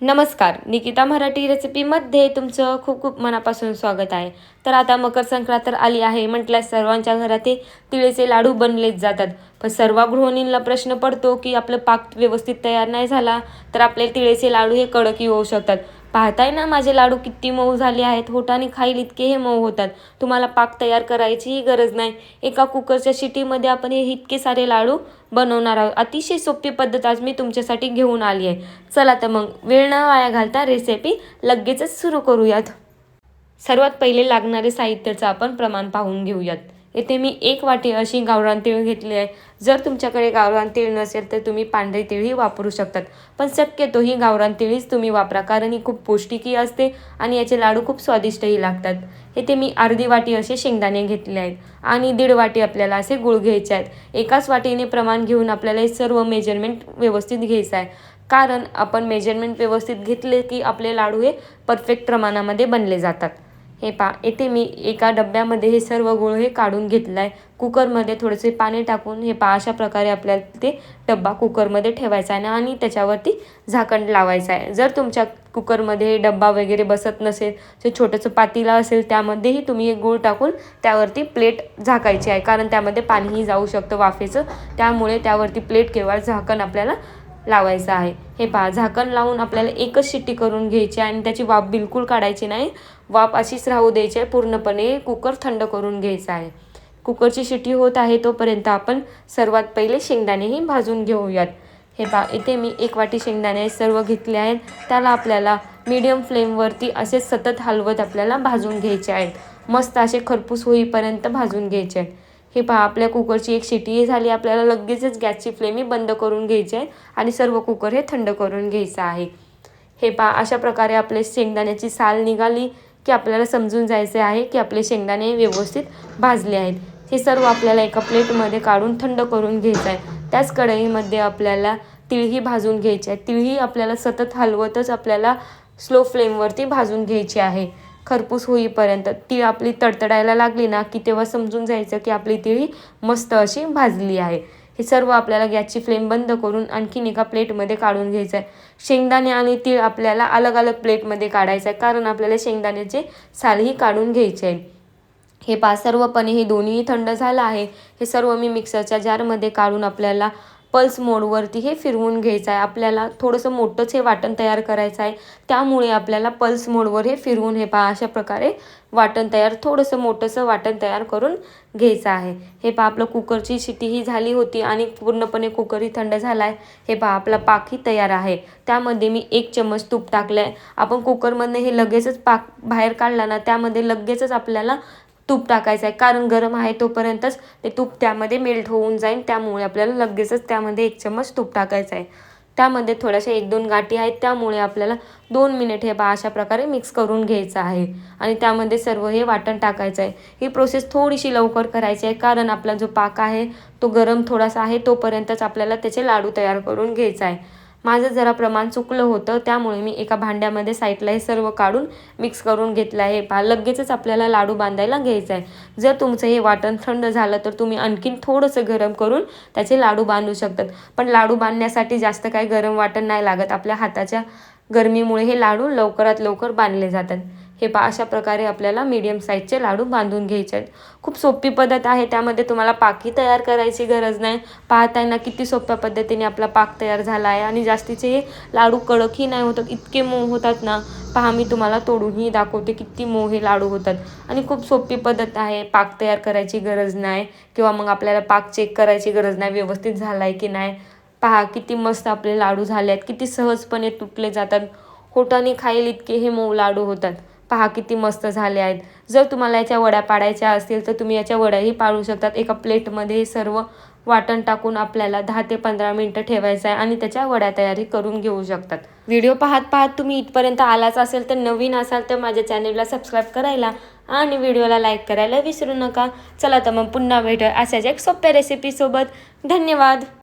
नमस्कार निकिता मराठी रेसिपीमध्ये तुमचं खूप खूप मनापासून स्वागत आहे. तर आता मकर संक्रांत तर आली आहे म्हटल्यास सर्वांच्या घरात तिळेचे लाडू बनलेच जातात. पण सर्व गृहिणींना प्रश्न पडतो की आपलं पाक व्यवस्थित तयार नाही झाला तर आपले तिळेचे लाडू हे कडकी होऊ शकतात. पाहताय ना माझे लाडू किती मऊ झाले आहेत. होटाने खाईल इतके हे मऊ होतात. तुम्हाला पाक तयार करायचीही गरज नाही. एका कुकरच्या शिटीमध्ये आपण हे इतके सारे लाडू बनवणार आहोत. अतिशय सोपी पद्धत आज मी तुमच्यासाठी घेऊन आली आहे. चला तर मग वेळ न वाया घालता रेसिपी लगेचच सुरू करूयात. सर्वात पहिले लागणारे साहित्याचं आपण प्रमाण पाहून घेऊयात. येथे मी एक वाटी अशी गावरान तीळ घेतली आहे. जर तुमच्याकडे गावरान तीळ नसेल तर तुम्ही पांढरी तीळही वापरू शकतात. पण शक्यतो ही गावरान तीळीच तुम्ही वापरा कारण ही खूप पौष्टिकही असते आणि याचे लाडू खूप स्वादिष्टही लागतात. येथे मी अर्धी वाटी असे शेंगदाणे घेतले आहेत आणि दीड वाटी आपल्याला असे गुळ घ्यायचे आहेत. एकाच वाटीने प्रमाण घेऊन आपल्याला हे सर्व मेजरमेंट व्यवस्थित घ्यायचं आहे. कारण आपण मेजरमेंट व्यवस्थित घेतले की आपले लाडू हे परफेक्ट प्रमाणामध्ये बनले जातात. हे पा येथे मी एका डब्यामध्ये हे सर्व गूळ हे काढून घेतलं आहे कुकरमध्ये थोडेसे पाणी टाकून हे पा अशा प्रकारे आपल्याला ते डब्बा कुकरमध्ये ठेवायचा आहे आणि त्याच्यावरती झाकण लावायचं आहे. जर तुमच्या कुकरमध्ये डब्बा वगैरे बसत नसेल जे छोटंसं पातीला असेल त्यामध्येही तुम्ही हे गूळ टाकून त्यावरती प्लेट झाकायची आहे. कारण त्यामध्ये पाणीही जाऊ शकतं वाफेचं. त्यामुळे त्यावरती प्लेट किंवा झाकण आपल्याला लावायचं आहे. हे पहा झाकण लावून आपल्याला एकच शिट्टी करून घ्यायची आणि त्याची वाफ बिलकुल काढायची नाही. वाफ अशीच राहू द्यायची आहे पूर्णपणे कुकर थंड करून घ्यायचा आहे. कुकरची शिट्टी होत आहे तोपर्यंत आपण सर्वात पहिले शेंगदाणेही भाजून घेऊयात. हे पहा इथे मी एक वाटी शेंगदाणे सर्व घेतले आहेत. त्याला आपल्याला मीडियम फ्लेमवरती असे सतत हलवत आपल्याला भाजून घ्यायचे आहेत. मस्त असे खरपूस होईपर्यंत भाजून घ्यायचे आहेत. हे पहा आपल्या कुकरची एक शिटी झाली. आपल्याला लगेचच गॅसची फ्लेमही बंद करून घ्यायची आहे आणि सर्व कुकर हे थंड करून घ्यायचं आहे. हे पहा अशा प्रकारे आपले शेंगदाण्याची साल निघाली की आपल्याला समजून जायचे आहे की आपले शेंगदाणे व्यवस्थित भाजले आहेत. हे सर्व आपल्याला एका प्लेटमध्ये काढून थंड करून घ्यायचं आहे. त्याच कढईमध्ये आपल्याला तिळही भाजून घ्यायची आहे. तिळही आपल्याला सतत हलवतच आपल्याला स्लो फ्लेमवरती भाजून घ्यायची आहे. खरपूस होईपर्यंत ती आपली तडतडायला लागली ना की तेव्हा समजून जायचं की आपली तिळी मस्त अशी भाजली आहे. हे सर्व आपल्याला गॅसची फ्लेम बंद करून आणखीन एका प्लेटमध्ये काढून घ्यायचं आहे शेंगदाणे आणि तीळ आपल्याला अलग अलग प्लेटमध्ये काढायचं आहे कारण आपल्याला शेंगदाण्याचे सालही काढून घ्यायचे आहे हे पा सर्वपणे हे दोन्हीही थंड झालं आहे. हे सर्व मी मिक्सरच्या जारमध्ये काढून आपल्याला पल्स मोडवरती हे फिरवून घ्यायचं आहे. आपल्याला थोडंसं मोठंच हे वाटण तयार करायचं आहे. त्यामुळे आपल्याला पल्स मोडवर हे फिरवून हे पहा अशा प्रकारे वाटण तयार थोडंसं मोठंसं वाटण तयार करून घ्यायचं आहे. हे पहा आपलं कुकरची शिटी ही झाली होती आणि पूर्णपणे कुकरही थंड झाला आहे हे पहा आपला पाकही तयार आहे. त्यामध्ये मी एक चम्मच तूप टाकलं आहे आपण कुकरमधनं हे लगेचच पाक बाहेर काढला ना त्यामध्ये लगेचच आपल्याला तूप टाकायचं आहे. कारण गरम आहे तोपर्यंतच ते तूप त्यामध्ये मेल्ट होऊन जाईल. त्यामुळे आपल्याला लगेचच त्यामध्ये एक चम्मच तूप टाकायचं आहे. त्यामध्ये थोड्याशा एक दोन गाठी आहेत. त्यामुळे आपल्याला दोन मिनिट हे बा अशा प्रकारे मिक्स करून घ्यायचं आहे. आणि त्यामध्ये सर्व हे वाटण टाकायचं आहे. ही प्रोसेस थोडीशी लवकर करायची आहे. कारण आपला जो पाक आहे तो गरम थोडासा आहे तोपर्यंतच आपल्याला त्याचे लाडू तयार करून घ्यायचा आहे. माझं जरा प्रमाण चुकलं होतं त्यामुळे मी एका भांड्यामध्ये साईडला हे सर्व काढून मिक्स करून घेतलं आहे. पहा लगेचच आपल्याला लाडू बांधायला घ्यायचं आहे. जर तुमचं हे वाटण थंड झालं तर तुम्ही आणखीन थोडंसं गरम करून त्याचे लाडू बांधू शकतात. पण लाडू बांधण्यासाठी जास्त काही गरम वाटण नाही लागत. आपल्या हाताच्या गरमीमुळे हे लाडू लवकरात लवकर बांधले जातात. हे पा अशा प्रकारे आपल्याला मीडियम साईजचे लाडू बांधून घ्यायचे आहेत. खूप सोपी पद्धत आहे त्यामध्ये तुम्हाला पाकही तयार करायची गरज नाही. पाहताना किती सोप्या पद्धतीने आपला पाक तयार झाला आहे आणि जास्तीचे हे लाडू कडकही नाही होतात इतके मऊ होतात ना. पहा मी तुम्हाला तोडूनही दाखवते किती मऊ हे लाडू होतात. आणि खूप सोपी पद्धत आहे पाक तयार करायची गरज नाही किंवा मग आपल्याला पाक चेक करायची गरज नाही व्यवस्थित झाला आहे की नाही. पहा किती मस्त आपले लाडू झाले आहेत किती सहजपणे तुटले जातात. होटाने खाईल इतके हे मऊ लाडू होतात. पहा किती मस्त झाले आहेत. जर तुम्हाला याच्या वड्या पाडायच्या असतील तर तुम्ही याच्या वड्याही पाडू शकतात. एका प्लेटमध्ये हे सर्व वाटण टाकून आपल्याला दहा ते पंधरा मिनटं ठेवायचं आहे आणि त्याच्या वड्या तयारी करून घेऊ शकतात. व्हिडिओ पाहत पाहत तुम्ही इथपर्यंत आलाच असेल तर नवीन असाल तर माझ्या चॅनेलला सबस्क्राईब करायला आणि व्हिडिओला लाईक करायला विसरू नका. चला तर मग पुन्हा भेटू अशाच एक सोप्या रेसिपीसोबत धन्यवाद.